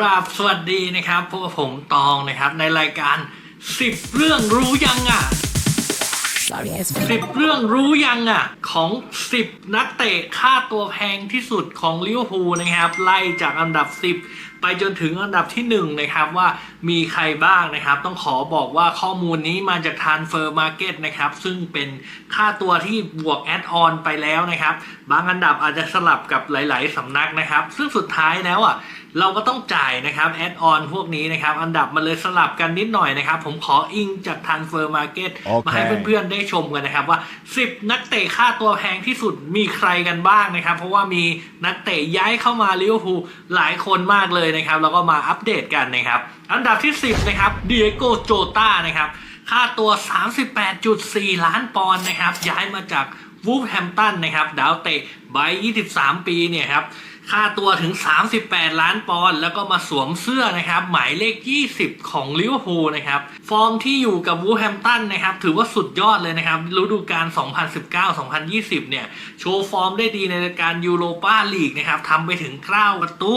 ครับสวัสดีนะครับพวกบผมตองนะครับในรายการ 10 เรื่องรู้ยังอะ Sorry, it's 10 เรื่องรู้ยังอะ ของ 10 นักเตะค่าตัวแพงที่สุดของลิเวอร์พูลนะครับ ไล่จากอันดับ 10 ไปจนถึงอันดับที่ 1 นะครับว่ามีใครบ้างนะครับ ต้องขอบอกว่าข้อมูลนี้มาจาก Transfer Market นะครับ ซึ่งเป็นค่าตัวที่บวกแอดออนไปแล้วนะครับ บางอันดับอาจจะสลับกับหลาย ๆสำนักนะครับ ซึ่งสุดท้ายแล้วอะเราก็ต้องจ่ายนะครับแอดออนพวกนี้นะครับ อันดับมันเลยสลับกันนิดหน่อยนะครับ ผมขออิงจาก Transfer Market โอเคมาให้เพื่อนๆ ได้ชมกันนะครับว่า 10 นักเตะค่าตัวแพงที่สุดมีใครกันบ้างนะครับ เพราะว่ามีนักเตะย้ายเข้ามาลิเวอร์พูลหลายคนมากเลยนะครับ แล้วก็มาอัปเดตกันนะครับ อันดับที่ 10 นะครับเดียโกโจตานะครับค่าตัว 38.4 ล้านปอนด์นะครับย้ายมาจากวูฟแฮมตันนะครับดาวเตะใบ23 ปีเนี่ยครับค่าตัวถึง 38 ล้านปอนด์แล้วก็มาสวมเสื้อนะครับหมายเลข 20 ของลิเวอร์พูลนะครับฟอร์มที่อยู่กับวูแฮมตันนะครับถือว่าสุดยอดเลยนะครับฤดูกาล 2019-2020 เนี่ย โชว์ฟอร์มได้ดีในการยูโรปาลีกนะครับทำไปถึง 9 ประตู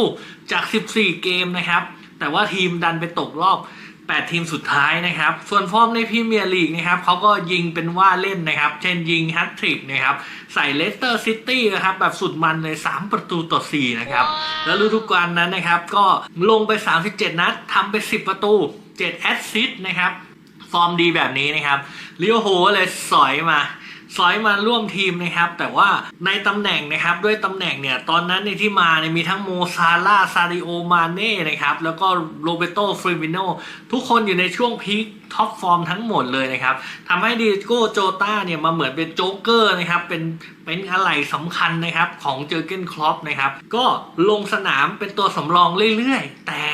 จาก 14 เกมนะครับแต่ว่าทีมดันไปตกรอบ 8 ทีมสุดท้ายนะครับ ส่วนฟอร์มในพรีเมียร์ลีกนะครับเขาก็ยิงเป็นว่าเล่นนะครับ เช่นยิงแฮตทริกนะครับ ใส่เลสเตอร์ซิตี้นะครับ แบบสุดมันเลย 3 ประตูต่อ 4 นะครับ แล้วฤดูกาลนั้นนะครับ ก็ลงไป 37 นัดทำไป 10 ประตู 7 แอสซิสต์นะครับ ฟอร์มดีแบบนี้นะครับลิโอโฮเลยสอยมา สอยมาร่วมทีมนะครับ แต่ว่าในตำแหน่งนะครับด้วยตำแหน่งเนี่ยตอนนั้นในยที่มาเนี่ยมีทั้งโมซาลาซาริโอมาเน่นะครับแล้วก็โรเบโตฟริมิโนทุกคนอยู่ในช่วงพีคท็อปฟอร์มทั้งหมดเลยนะครับทำให้ดิโก้โจต้าเนี่ยมาเหมือนเป็นโจ๊กเกอร์นะครับเป็นเป็นอะไรสำคัญนะครับของเจอร์เกนคลอปนะครับก็ลงสนามเป็นตัวสำรองเรื่อยๆ แต่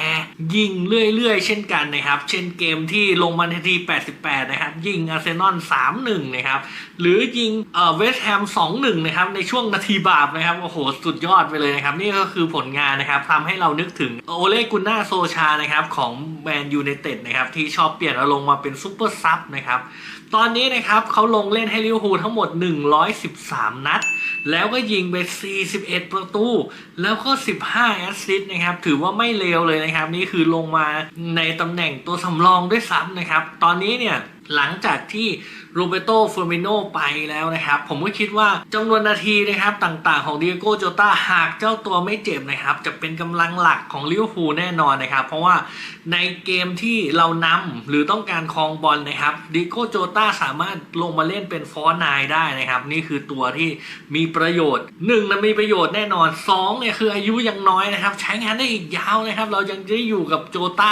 ยิงเรื่อยๆ เช่นกันนะครับ เช่นเกมที่ลงมาในที 88 นะครับ ยิงอาร์เซนอล 3-1 นะครับ หรือยิงเอ่อเวสต์แฮม 2-1 นะครับ ในช่วงนาทีบาปนะครับ โอ้โห สุดยอดไปเลยนะครับ นี่ก็คือผลงานนะครับทำให้เรานึกถึงโอเลกุน่าโซชา นะครับ ของแมนยู i นเต็ดนะครับ ที่ชอบเปลี่ยนอารมณ์มาเป็นซูเปอร์ซับนะครับ ตอนนี้นะครับเขาลงเล่นให้ลิเวอร์พูลทั้งหมด 113 นัด แล้วก็ยิงไป 41 ประตู แล้วก็ 15 แอสซิสต์นะครับ ถือว่าไม่เลวเลยนะครับ นี่คือลงมาในตำแหน่งตัวสำรองด้วยซ้ำนะครับ ตอนนี้เนี่ยหลังจากที่โรเบโตเฟอร์มิโนไปแล้วนะครับ ผมก็คิดว่าจำนวนนาทีนะครับต่างๆของดิเอโกโจตาหากเจ้าตัวไม่เจ็บนะครับ จะเป็นกำลังหลักของลิเวอร์พูลแน่นอนนะครับ เพราะว่าในเกมที่เรานำหรือต้องการครองบอลนะครับดิโกโจตาสามารถลงมาเล่นเป็นฟอร์นายได้นะครับ นี่คือตัวที่มีประโยชน์หนึ่งนะมีประโยชน์แน่นอนสองเนี่ยคืออายุยังน้อยนะครับ ใช้งานได้อีกยาวนะครับ เรายังจะอยู่กับโจตา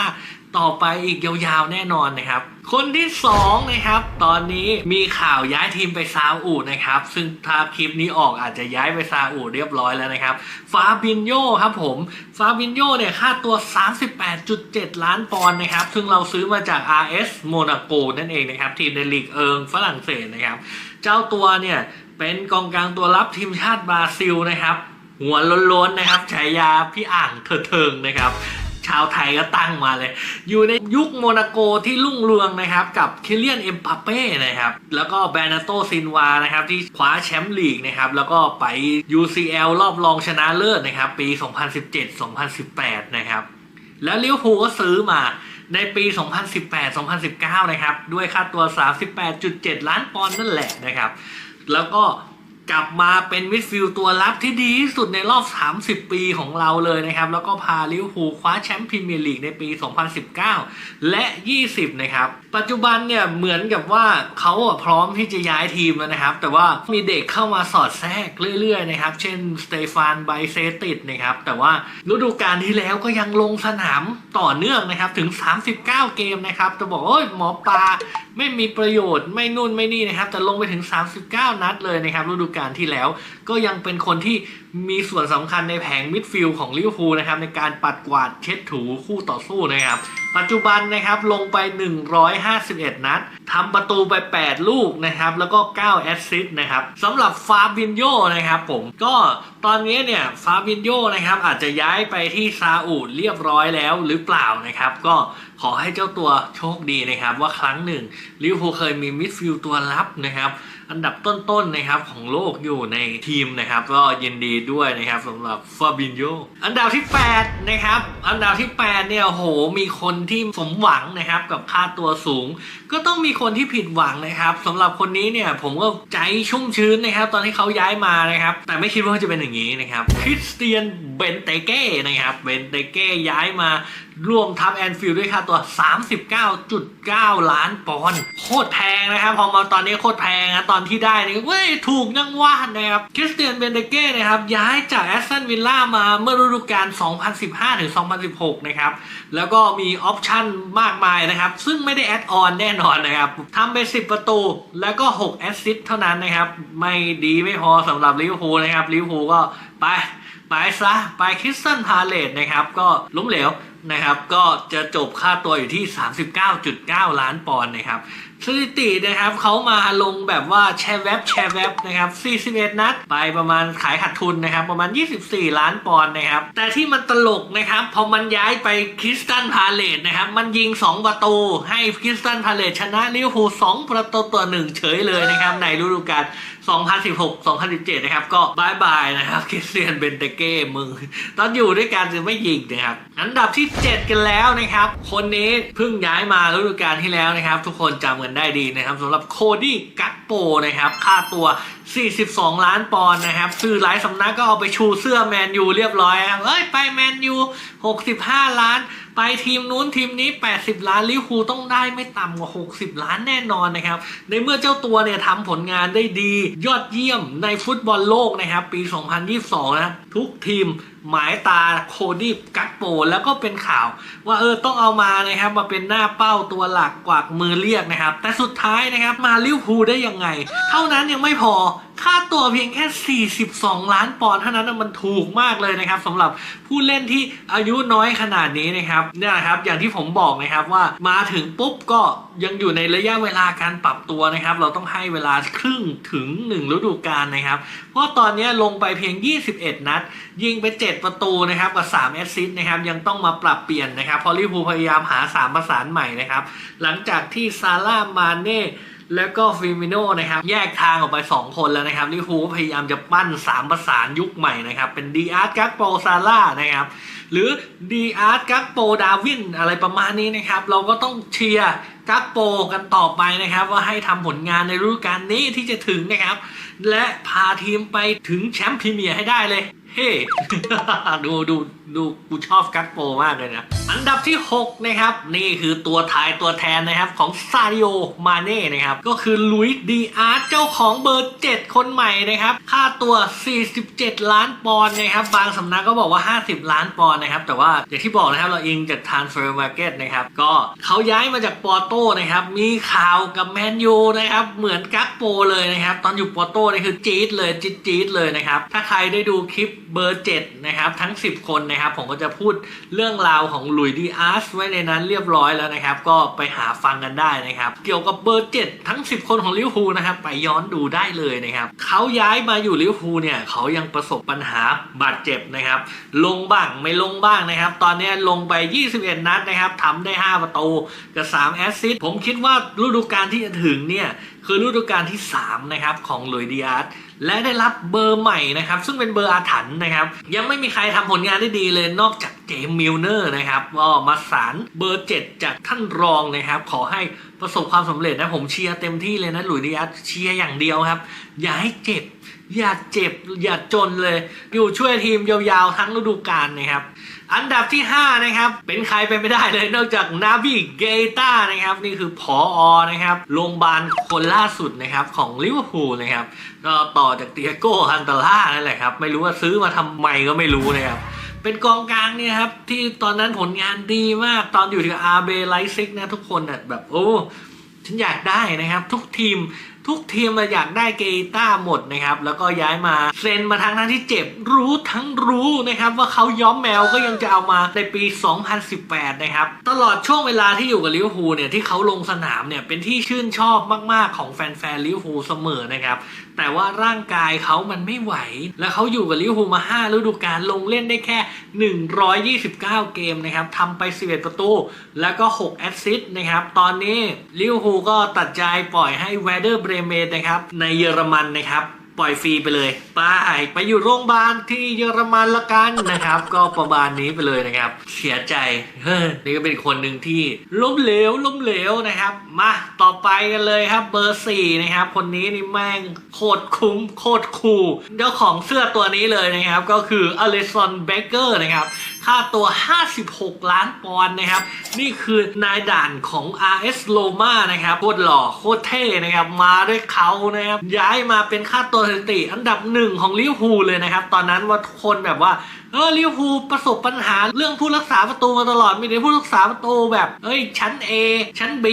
ต่อไปอีกยาวๆแน่นอนนะครับ คนที่สองนะครับ ตอนนี้มีข่าวย้ายทีมไปซาอุนะครับ ซึ่งถ้าคลิปนี้ออกอาจจะย้ายไปซาอุเรียบร้อยแล้วนะครับ ฟาบินโยครับผมฟาบินโยเนี่ยค่าตัว 38.7 ล้านปอนด์นะครับ ซึ่งเราซื้อมาจาก RS Monaco นั่นเองนะครับ ทีมในลีกเอิงฝรั่งเศสนะครับ เจ้าตัวเนี่ยเป็นกองกลางตัวรับทีมชาติบราซิลนะครับ หัวล้นๆนะครับฉายาพี่อ่างเถิดเทิงนะครับ ชาวไทยก็ตั้งมาเลย อยู่ในยุคโมนาโกที่รุ่งเรืองนะครับ กับคิเลียนเอ็มปาเป้นะครับ แล้วก็แบรนาโตซินวานะครับ ที่คว้าแชมป์ลีกนะครับ แล้วก็ไป UCL รอบรองชนะเลิศนะครับ ปี 2017-2018 นะครับ แล้วลิเวอร์พูลก็ซื้อมาในปี 2018-2019 นะครับ ด้วยค่าตัว 38.7 ล้านปอนด์นั่นแหละนะครับ แล้วก็ กลับมาเป็นมิดฟิลด์ตัวรับที่ดีที่สุดในรอบ 30 ปีของเราเลยนะครับ แล้วก็พาลิเวอร์พูลคว้าแชมป์พรีเมียร์ลีกในปี 2019 และ 20 นะครับ ปัจจุบันเนี่ยเหมือนกับว่าเขาพร้อมที่จะย้ายทีมแล้วนะครับ แต่ว่ามีเด็กเข้ามาสอดแทรกเรื่อยๆนะครับ เช่นสเตฟานไบเซติดนะครับ แต่ว่าฤดูกาลที่แล้วก็ยังลงสนามต่อเนื่องนะครับถึง 39 เกมนะครับจะบอกโอ้ยหมอปลาไม่มีประโยชน์ไม่นู่นไม่นี่นะครับ แต่ลงไปถึง 39 นัดเลยนะครับฤดูกาลที่แล้วก็ยังเป็นคนที่มีส่วนสำคัญในแผงมิดฟิลด์ของลิเวอร์พูลนะครับในการปัดกวาดเช็ดถูคู่ต่อสู้นะครับ ปัจจุบันนะครับลงไป51 นัดทำประตูไป 8 ลูกนะครับ แล้วก็ 9 แอสซิสต์นะครับสำหรับฟาบินโยนะครับผมก็ตอนนี้เนี่ยฟาบินโยนะครับอาจจะย้ายไปที่ซาอุดเรียบร้อยแล้วหรือเปล่านะครับ ก็ขอให้เจ้าตัวโชคดีนะครับ ว่าครั้งหนึ่งลิเวอร์พูลเคยมีมิดฟิลด์ตัวรับนะครับ อันดับต้นๆนะครับของโลกอยู่ในทีมนะครับก็ยินดีด้วยนะครับสำหรับฟาบินโยอันดับที่ 8 นะครับ อันดับที่ 8 เนี่ยโหมีคนที่สมหวังนะครับกับค่าตัวสูง ก็ต้องมีคนที่ผิดหวังนะครับสำหรับคนนี้เนี่ยผมก็ใจชุ่มชื้นนะครับ ตอนที่เขาย้ายมานะครับ แต่ไม่คิดว่าจะเป็นอย่างนี้นะครับคริสเตียนเบนเตเก้นะครับเบนเตเก้ย้ายมา รวมทัพแอนฟิลด์ด้วยค่าตัว 39.9 ล้านปอนด์โคตรแพงนะครับ พอมาตอนนี้โคตรแพงนะตอนที่ได้นี่เว้ย ถูกยังว่านะครับคริสเตียนเบนเตเก้นะครับ ย้ายจากแอสตันวิลล่ามาเมื่อฤดูกาล 2015ถึง2016 นะครับ แล้วก็มีออปชั่นมากมายนะครับ ซึ่งไม่ได้แอดออนแน่นอนนะครับทำไป 10 ประตู แล้วก็ 6 แอสซิสต์เท่านั้นนะครับ ไม่ดีไม่พอสำหรับลิเวอร์พูลนะครับลิเวอร์พูลก็ไปไปซะไปคริสตันพาเลตนะครับ ก็ล้มเหลว นะครับ ก็จะจบค่าตัวอยู่ที่ 39.9 ล้านปอนด์นะครับสถิตินะครับเขามาลงแบบว่าแชร์แว็บแชร์แว็บนะครับ 41 นัดไปประมาณขายขาดทุนนะครับ ประมาณ 24 ล้านปอนด์นะครับ แต่ที่มันตลกนะครับ พอมันย้ายไปคริสตันพาเลตนะครับ มันยิง 2 ประตูให้คริสตันพาเลตชนะลิเวอร์พูล2ประตูต่อหนึ่งเฉยเลยนะครับ ในฤดูกาล2016-2017 นะครับ ก็บายบายนะครับคริสเตียนเบนเตเก้มึง ตอนอยู่ด้วยกันจะไม่ยิงนะครับ อันดับที่7 กันแล้วนะครับ คนนี้เพิ่งย้ายมาฤดูกาลที่แล้วนะครับ ทุกคนจำกันได้ดีนะครับสำหรับโคดี้กักโปนะครับ ค่าตัว 42 ล้านปอนด์นะครับสื่อหลายสำนักก็เอาไปชูเสื้อแมนยูเรียบร้อยเอ้ยไปแมนยู65 ล้าน ไปทีมนู้นทีมนี้ 80 ล้านลิเวอร์พูลต้องได้ไม่ต่ำกว่า 60 ล้านแน่นอนนะครับ ในเมื่อเจ้าตัวเนี่ยทำผลงานได้ดี ยอดเยี่ยมในฟุตบอลโลกนะครับ ปี 2022 นะครับทุกทีมหมายตาโคดี้กักโปแล้วก็เป็นข่าว ว่าเออต้องเอามานะครับมาเป็นหน้าเป้าตัวหลักกวากมือเรียกนะครับ แต่สุดท้ายนะครับมาลิเวอร์พูลได้ยังไง เท่านั้นยังไม่พอ ค่าตัวเพียงแค่ 42 ล้านปอนด์เท่านั้นนะมันถูกมากเลยนะครับสำหรับผู้เล่นที่อายุน้อยขนาดนี้นะครับเนี่ยนะครับอย่างที่ผมบอกนะครับว่ามาถึงปุ๊บก็ยังอยู่ในระยะเวลาการปรับตัวนะครับ เราต้องให้เวลาครึ่งถึง 1 ฤดูกาลนะครับ เพราะตอนนี้ลงไปเพียง 21 นัด ยิงไป 7 ประตูนะครับกับ3แอสซิสต์นะครับยังต้องมาปรับเปลี่ยนนะครับพราะลิพูพยายามหา 3 ประสานใหม่นะครับ หลังจากที่ซาร่ามาเน่ แล้วก็ฟิมิโนนะครับ แยกทางออกไป 2 คนแล้วนะครับลิเวอร์พูพยายามจะปั้น 3 ประสานยุคใหม่นะครับ เป็นดีอาร์ตกักโปซาร่านะครับ หรือดีอาร์ตกักโปดาวินอะไรประมาณนี้นะครับ เราก็ต้องเชียร์กักโปกันต่อไปนะครับ ว่าให้ทำผลงานในฤดูกาลนี้ที่จะถึงนะครับ และพาทีมไปถึงแชมป์พรีเมียร์ให้ได้เลย เฮ้ ดูดูดูกูชอบกักโปมากเลยนะ อันดับที่ 6 นะครับ นี่คือตัวทายตัวแทนนะครับของซาดิโอมาเน่นะครับ ก็คือลุยส์ดีอาร์เจ้าของเบอร์ 7 คนใหม่นะครับ ค่าตัว 47 ล้านปอนด์นะครับ บางสำนักก็บอกว่า 50 ล้านปอนด์นะครับ แต่ว่าอย่างที่บอกนะครับเราอิงจาก Transfer Market นะครับ ก็เขาย้ายมาจากปอร์โตนะครับ มีข่าวกับแมนยูนะครับ เหมือนกักโปเลยนะครับ ตอนอยู่ปอร์โตนี่คือจี๊ดเลยจี๊ดจี๊ดเลยนะครับ ถ้าใครได้ดูคลิปเบอร์ 7 นะครับทั้ง 10 คนนะครับผมก็จะพูดเรื่องราวของหลุยดีอาร์สไว้ในนั้นเรียบร้อยแล้วนะครับ ก็ไปหาฟังกันได้นะครับ เกี่ยวกับเบอร์ 7 ทั้ง 10 คนของลิเวอร์พูลนะครับ ไปย้อนดูได้เลยนะครับเขาย้ายมาอยู่ลิเวอร์พูลเนี่ยเขายังประสบปัญหาบาดเจ็บนะครับ ลงบ้างไม่ลงบ้างนะครับ ตอนนี้ลงไป 21 นัดนะครับทำได้ 5 ประตูกับ 3 แอสซิสต์ผมคิดว่าฤดูกาลที่จะถึงเนี่ยคือฤดูกาลที่ 3 นะครับ ของหลุยดีอาร์ต และได้รับเบอร์ใหม่นะครับ ซึ่งเป็นเบอร์อาถรรพ์นะครับ ยังไม่มีใครทำผลงานได้ดีเลยนอกจากเจมมิลเนอร์นะครับก็มาสารเบอร์ 7 จากท่านรองนะครับ ขอให้ประสบความสำเร็จนะผมเชียร์เต็มที่เลยนะหลุยส์ดีอาร์เชียร์อย่างเดียวครับ อย่าให้เจ็บอย่าเจ็บอย่าจนเลย อยู่ช่วยทีมยาวๆทั้งฤดูกาลนะครับ อันดับที่ 5 นะครับ เป็นใครไปไม่ได้เลยนอกจากนาบิเกต้านะครับ นี่คือผออนะครับโรงพยาบาลคนล่าสุดนะครับของลิเวอร์พูลนะครับ ก็ต่อจากเตียโก้ฮันตาล่านั่นแหละครับ ไม่รู้ว่าซื้อมาทำไมก็ไม่รู้นะครับเป็นกองกลางเนี่ยครับ ที่ตอนนั้นผลงานดีมากตอนอยู่ที่อาร์เบไลซิกนะทุกคนน่ะแบบโอ้ฉันอยากได้นะครับ ทุกทีม ทุกทีมมาอยากได้เกต้าหมดนะครับ แล้วก็ย้ายมาเซ็นมาทั้งนั้นที่เจ็บรู้ทั้งรู้นะครับ ว่าเขาย้อมแมวก็ยังจะเอามาในปี 2018 นะครับ ตลอดช่วงเวลาที่อยู่กับลิเวอร์พูลเนี่ยที่เขาลงสนามเนี่ยเป็นที่ชื่นชอบมาก ๆ ของแฟนๆลิเวอร์พูลเสมอนะครับ แต่ว่าร่างกายเขามันไม่ไหว แล้วเขาอยู่กับลิเวอร์พูลมา 5 ฤดูกาลลงเล่นได้แค่ 129 เกมนะครับทำไป 11 ประตู แล้วก็ 6 แอสซิสต์นะครับ ตอนนี้ลิเวอร์พูลก็ตัดใจปล่อยให้แวเดอร์เบรเมนนะครับในเยอรมันนะครับ ปล่อยฟรีไปเลยไปไปอยู่โรงพยาบาลที่เยอรมันละกันนะครับ ก็ประมาณนี้ไปเลยนะครับ เสียใจเฮ้ยนี่ก็เป็นคนหนึ่งที่ล้มเหลวล้มเหลวนะครับ มาต่อไปกันเลยครับเบอร์สี่นะครับ คนนี้นี่แม่งโคตรคุ้มโคตรคูลเจ้าของเสื้อตัวนี้เลยนะครับ ก็คืออเลซอนเบเกอร์นะครับ ค่าตัว 56 ล้านปอนด์นะครับ นี่คือนายด่านของ RS Roma นะครับ โคตรหล่อโคตรเท่นะครับ มาด้วยเขานะครับ ย้ายมาเป็นค่าตัวสถิติอันดับหนึ่งของลิเวอร์พูลเลยนะครับ ตอนนั้นว่าทุกคนแบบว่าเออลิเวอร์พูลประสบปัญหาเรื่องผู้รักษาประตูมาตลอด มีแต่ผู้รักษาประตูแบบเอ้ย ชั้น A ชั้น B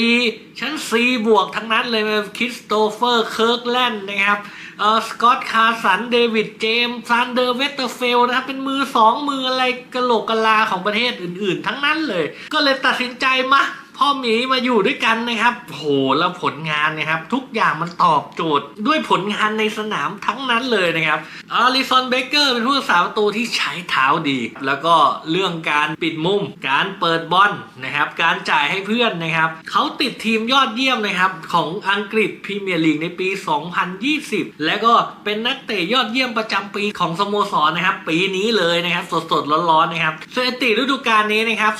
ชั้น C บวกทั้งนั้นเลยคริสโตเฟอร์เคิร์กแลนด์นะครับ เออสกอตคาร์สันเดวิดเจมส์ซานเดอร์เวสเตอร์เฟลนะครับเป็นมือสองมืออะไรกระโหลกกะลาของประเทศอื่นๆ ทั้งนั้นเลย ก็เลยตัดสินใจมา พ่อหมีมาอยู่ด้วยกันนะครับโหแล้วผลงานนะครับ ทุกอย่างมันตอบโจทย์ด้วยผลงานในสนามทั้งนั้นเลยนะครับอลิซอนเบเกอร์เป็นผู้รักษาประตูที่ใช้เท้าดี แล้วก็เรื่องการปิดมุม การเปิดบอลนะครับ การจ่ายให้เพื่อนนะครับ เขาติดทีมยอดเยี่ยมนะครับ ของอังกฤษพรีเมียร์ลีกในปี 2020 และก็เป็นนักเตะยอดเยี่ยมประจำปีของสโมสรนะครับ ปีนี้เลยนะครับ สดๆร้อนๆนะครับสถิติฤดูกาลนี้นะครับ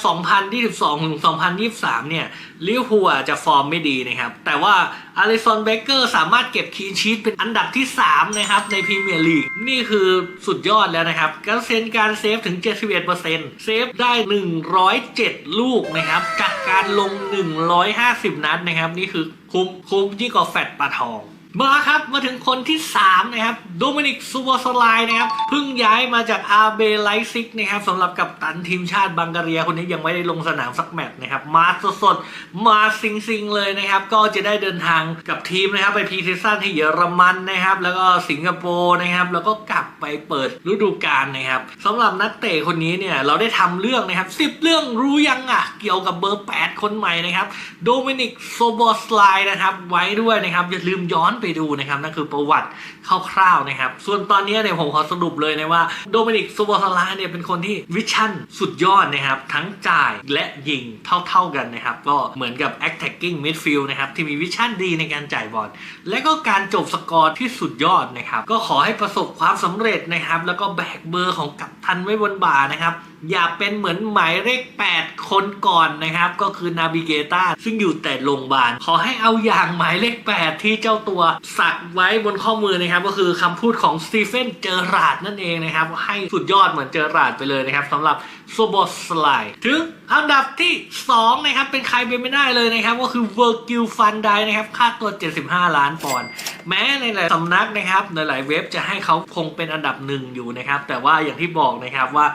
2022ถึง2023เนี่ยลิเวอร์พูลจะฟอร์มไม่ดีนะครับ แต่ว่าอาริสันเบเกอร์สามารถเก็บคีนชีตเป็นอันดับที่ 3 นะครับ ในพรีเมียร์ลีก นี่คือสุดยอดแล้วนะครับการเซนการเซฟถึง 71%เซฟได้ 107 ลูกนะครับ จากการลง 150 นัดนะครับ นี่คือคุ้มคุ้มยิ่งกว่าแฟตปลาทอง มาครับมาถึงคนที่ 3 นะครับโดมินิกซูบอสไลนะครับเพิ่งย้ายมาจากอาเบไลซิกนะครับสำหรับกัปตันทีมชาติบังการีคนนี้ยังไม่ได้ลงสนามสักแมตช์นะครับ มาสดๆ มาซิงๆเลยนะครับ ก็จะได้เดินทางกับทีมนะครับ ไปพรีซีซั่นที่เยอรมันนะครับ แล้วก็สิงคโปร์นะครับ แล้วก็กลับไปเปิดฤดูกาลนะครับสำหรับนักเตะคนนี้เนี่ยเราได้ทำเรื่องนะครับ10เรื่องรู้ยังอะเกี่ยวกับเบอร์ 8 คนใหม่นะครับโดมินิกโซบอสไลนะครับไว้ด้วยนะครับอย่าลืมย้อนไปดูนะครับนั่นคือประวัติคร่าวๆนะครับ ส่วนตอนนี้เนี่ยผมขอสรุปเลยนะว่าโดมินิกโซบอสไลเนี่ยเป็นคนที่วิชั่นสุดยอดนะครับ ทั้งจ่ายและยิงเท่าๆกันนะครับ ก็เหมือนกับ attacking midfield นะครับ ที่มีวิชั่นดีในการจ่ายบอลและก็การจบสกอร์ที่สุดยอดนะครับ ก็ขอให้ประสบความสำเร็จนะครับ แล้วก็แบกเบอร์ของกัปตันไว้บนบ่านะครับ อย่าเป็นเหมือนหมายเลข 8 คนก่อนนะครับ ก็คือนาบิเกต้าซึ่งอยู่แต่โรงพยาบาล ขอให้เอาอย่างหมายเลข 8 ที่เจ้าตัวสักไว้บนข้อมือนะครับ ก็คือคำพูดของสตีเฟนเจอราร์ดนั่นเองนะครับ ให้สุดยอดเหมือนเจอราร์ดไปเลยนะครับสำหรับโซบอสไลถึงอันดับที่ 2 นะครับ เป็นใครเป็นไม่ได้เลยนะครับ ก็คือเวอร์กิลฟันไดนะครับ ค่าตัว 75 ล้านปอนด์แม้ในหลายสำนักนะครับ ในหลายเว็บจะให้เขาคงเป็นอันดับหนึ่งอยู่นะครับ แต่ว่าอย่างที่บอกนะครับว่า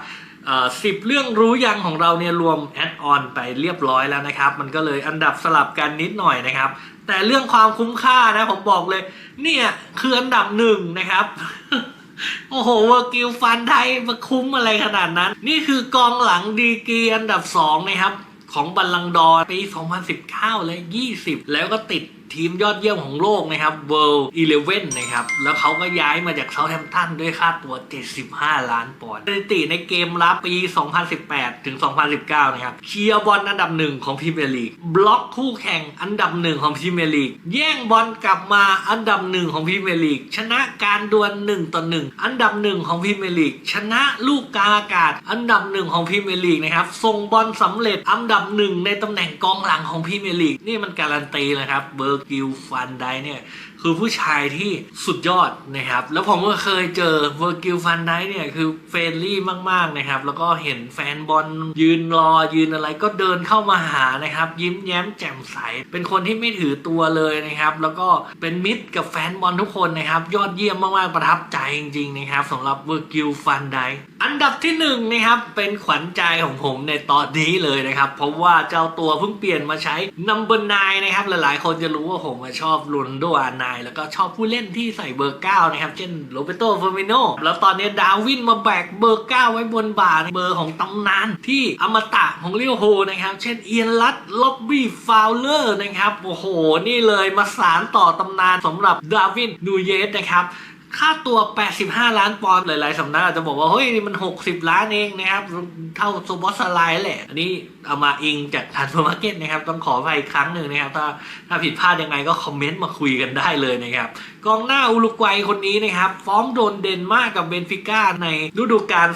สิบเรื่องรู้ยังของเราเนี่ยรวมแอดออนไปเรียบร้อยแล้วนะครับ มันก็เลยอันดับสลับกันนิดหน่อยนะครับ แต่เรื่องความคุ้มค่านะผมบอกเลย เนี่ยคืออันดับหนึ่งนะครับโอ้โหเวอร์กิลฟันไทยมาคุ้มอะไรขนาดนั้น นี่คือกองหลังดีกีอันดับ 2 นะครับ ของบัลลังก์ดอร์ปี 2019 และ 20 แล้วก็ติด ทีมยอดเยี่ยมของโลกนะครับ World 11นะครับ แล้วเขาก็ย้ายมาจากเซาท์แฮมป์ตันด้วยค่าตัว 75 ล้านปอนด์สถิติในเกมรับปี 2018 ถึง 2019 นะครับเคลียร์บอลอันดับหนึ่งของพรีเมียร์ลีกบล็อกคู่แข่งอันดับหนึ่งของพรีเมียร์ลีกแย่งบอลกลับมาอันดับหนึ่งของพรีเมียร์ลีกชนะการดวล1ต่อ1อันดับหนึ่งของพรีเมียร์ลีกชนะลูกกลางอากาศ อันดับหนึ่งของพรีเมียร์ลีกนะครับส่งบอลสำเร็จอันดับหนึ่งในตำแหน่งกองหลังของพรีเมียร์ลีกนี่มันการันตีนะครับเบอร์กิลฟันไดเนี่ยคือผู้ชายที่สุดยอดนะครับ แล้วผมก็เคยเจอเวอร์กิลฟันไดเนี่ยคือเฟรนลี่มากๆนะครับ แล้วก็เห็นแฟนบอลยืนรอยืนอะไรก็เดินเข้ามาหานะครับ ยิ้มแย้มแจ่มใส เป็นคนที่ไม่ถือตัวเลยนะครับ แล้วก็เป็นมิตรกับแฟนบอลทุกคนนะครับ ยอดเยี่ยมมากๆประทับใจจริงๆนะครับสำหรับเวอร์กิลฟันไดอันดับที่หนึ่งนะครับเป็นขวัญใจของผมในตอนนี้เลยนะครับ เพราะว่าเจ้าตัวเพิ่งเปลี่ยนมาใช้ number 9นะครับหลายๆ คนจะรู้ว่าผมชอบโรนลโดอาร์ไนแล้วก็ชอบผู้เล่นที่ใส่เบอร์ 9 นะครับ เช่นโรเบโตเฟอร์มิโนแล้วตอนนี้ดาวินมาแบกเบอร์ 9 ไว้บนบ่าเบอร์ของตำนานที่อมตะของเวอร์พูลนะครับ เช่นเอียนลัดล็อบบี้ฟาวเลอร์นะครับ โอ้โห นี่เลยมาสารต่อตำนานสำหรับดาวินนูเยสนะครับ ค่าตัว 85 ล้านปอนด์หลาย ๆ สำนักอาจจะบอกว่า เฮ้ย นี่มัน 60 ล้านเองนะครับ เท่าโซบอสไลน์แหละ อันนี้เอามาอิงจากทันเฟอร์มาร์เก็ตนะครับ ต้องขอไปอีกครั้งหนึ่งนะครับ ถ้าถ้าผิดพลาดยังไงก็คอมเมนต์มาคุยกันได้เลยนะครับ กองหน้าอุรุกวัยคนนี้นะครับ ฟ้อมโดนเดนมากกับเบนฟิก้าในฤดูกาล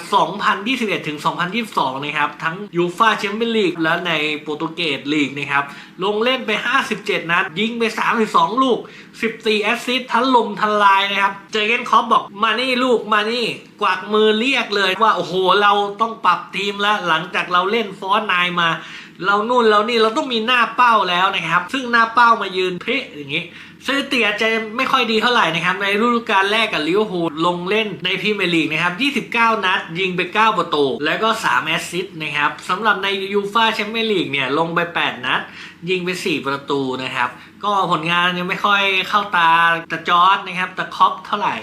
2021 ถึง 2022 นะครับ ทั้งยูฟาแชมเปี้ยนลีกและในโปรตุเกสลีกนะครับ ลงเล่นไป 57 นัด ยิงไป 32 ลูก 14 แอสซิสต์ทันลมทันลายนะครับเจเกนคอปบอกมานี่ลูกมานี่ กวักมือเรียกเลยว่า โอ้โห เราต้องปรับทีมแล้วหลังจากเราเล่นฟอร์นมา เรานู่นเรานี่เราต้องมีหน้าเป้าแล้วนะครับ ซึ่งหน้าเป้ามายืนเพะอย่างนี้สถิติอาจจะไม่ค่อยดีเท่าไหร่นะครับ ในฤดูกาลแรกกับลิเวอร์พูลลงเล่นในพรีเมียร์ลีกนะครับ 29 นัด ยิงไป 9 ประตู แล้วก็ 3 แอสซิสต์นะครับสำหรับในยูฟาแชมเปี้ยนลีกเนี่ย ลงไป 8 นัด ยิงไป 4 ประตูนะครับ ก็ผลงานยังไม่ค่อยเข้าตาตะจอร์ดนะครับตะคอปเท่าไหร่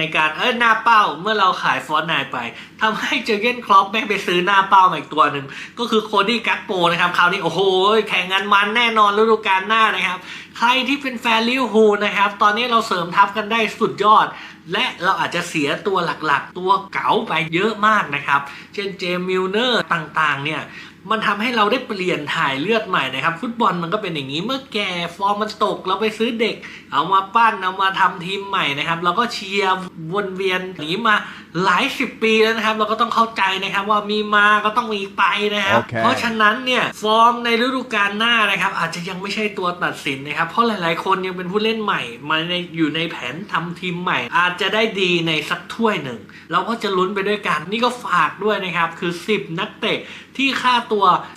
ในการเออหน้าเป้าเมื่อเราขายฟอนต์นายไปทำให้เจอเกนครอปแม่งไปซื้อหน้าเป้ามาอีกตัวหนึ่ง ก็คือโคดี้กักโปนะครับคราวนี้โอ้โห แข่งงานมันแน่นอนฤดูกาลหน้านะครับ ใครที่เป็นแฟนลิเวอร์พูลนะครับ ตอนนี้เราเสริมทัพกันได้สุดยอด และเราอาจจะเสียตัวหลักๆ ตัวเก๋าไปเยอะมากนะครับ เช่นเจมิลเนอร์ต่างๆเนี่ย มันทำให้เราได้เปลี่ยนถ่ายเลือดใหม่นะครับ ฟุตบอลมันก็เป็นอย่างนี้เมื่อแก่ฟอร์มมันตกเราไปซื้อเด็ก เอามาปั้นเอามาทำทีมใหม่นะครับเราก็เชียร์วนเวียนอย่างนี้มาหลายสิบปีแล้วนะครับ เราก็ต้องเข้าใจนะครับว่ามีมาก็ต้องมีไปนะครับโอเคเพราะฉะนั้นเนี่ยฟอร์มในฤดูกาลหน้านะครับ อาจจะยังไม่ใช่ตัวตัดสินนะครับ เพราะหลายๆ คนยังเป็นผู้เล่นใหม่มาในอยู่ในแผนทำทีมใหม่ อาจจะได้ดีในสักถ้วยหนึ่งเราก็จะลุ้นไปด้วยกันนี่ก็ฝากด้วยนะครับคือ 10 นักเตะที่ค่าตัว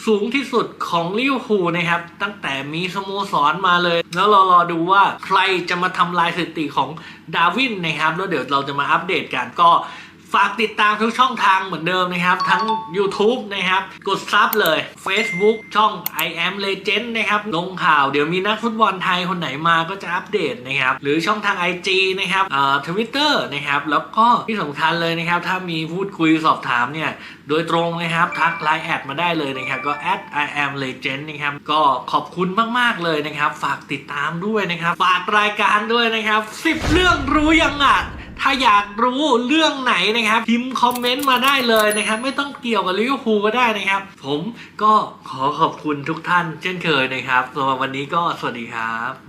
สูงที่สุดของลิเวอร์พูลนะครับ ตั้งแต่มีสโมสรมาเลย แล้วเรารอดูว่าใครจะมาทำลายสถิติของดาร์วินนะครับ แล้วเดี๋ยวเราจะมาอัปเดตกันก็ ฝากติดตามทุกช่องทางเหมือนเดิมนะครับ ทั้ง YouTube นะครับ กดซับเลย Facebook ช่อง I am Legend นะครับ ลงข่าวเดี๋ยวมีนักฟุตบอลไทยคนไหนมาก็จะอัปเดตนะครับ หรือช่องทาง IG นะครับเอ่อทวิตเตอร์นะครับ แล้วก็ที่สำคัญเลยนะครับ ถ้ามีพูดคุยสอบถามเนี่ย โดยตรงนะครับ ทักไลน์แอดมาได้เลยนะครับ ก็ at I am legend นะครับ ก็ขอบคุณมาก ๆ เลยนะครับ ฝากติดตามด้วยนะครับ ฝากรายการด้วยนะครับ 10 เรื่องรู้ยังอะ ถ้าอยากรู้เรื่องไหนนะครับ พิมพ์คอมเมนต์มาได้เลยนะครับ ไม่ต้องเกี่ยวกับลิเวอร์พูลก็ได้นะครับ ผมก็ขอขอบคุณทุกท่านเช่นเคยนะครับสำหรับวันนี้ก็สวัสดีครับ